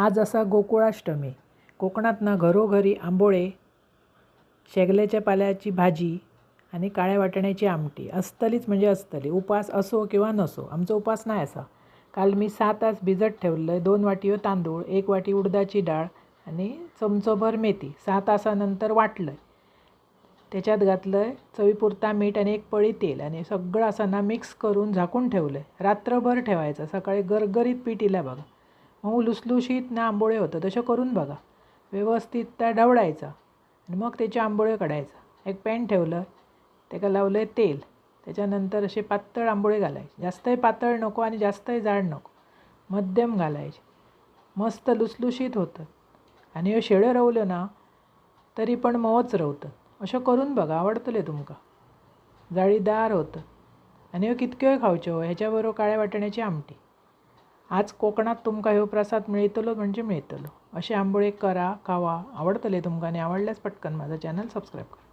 आज असा गोकुळाष्टमी. कोकणात ना घरोघरी आंबोळे शेगल्याच्या पाल्याची भाजी आणि काळ्या वाटण्याची आमटी. असतलीच म्हणजे असतली. उपास असो किंवा नसो आमचो उपास नाही असा. काल मी सात तास भिजत ठेवलं. आहे दोन वाटी तांदूळ एक वाटी उडदाची डाळ आणि चमचोभर मेथी. सहा तासानंतर वाटलं. आहे त्याच्यात घातलं आहे चवीपुरता मीठ आणि एक पळी तेल आणि सगळं असं ना मिक्स करून झाकून ठेवलं. आहे रात्रभर ठेवायचं. सकाळी गरगरीत पीठ इला बघा. मग लुसलुशीत ना आंबोळे होतं. तसं करून बघा. व्यवस्थित त्या ढवळायचा आणि मग त्याचे आंबोळे काढायचा. एक पॅन ठेवलं. त्याला लावलं तेल. त्याच्यानंतर असे पातळ आंबोळे घालायचे. जास्तही पातळ नको आणि जास्तही जाड नको. मध्यम घालायचे. मस्त लुसलुशीत होतं. आणि हे शेळं रवलं ना तरी पण मवच रवतं. अशें करून बघा. आवडतले तुमकां. जाळीदार होतं. आनी ह्यो कितक्योय खावच्यो हो? ह्याच्या बरोबर काळ्या वाटण्याची आमटी. आज कोकणात तुमकां ह्यो प्रसाद मेळटलो म्हणजे मेळटलो अशें आंबोळे करा खावा आवडतले तुमकां आनी आवडल्यास पटकन म्हाजो चॅनल सबस्क्राईब करा.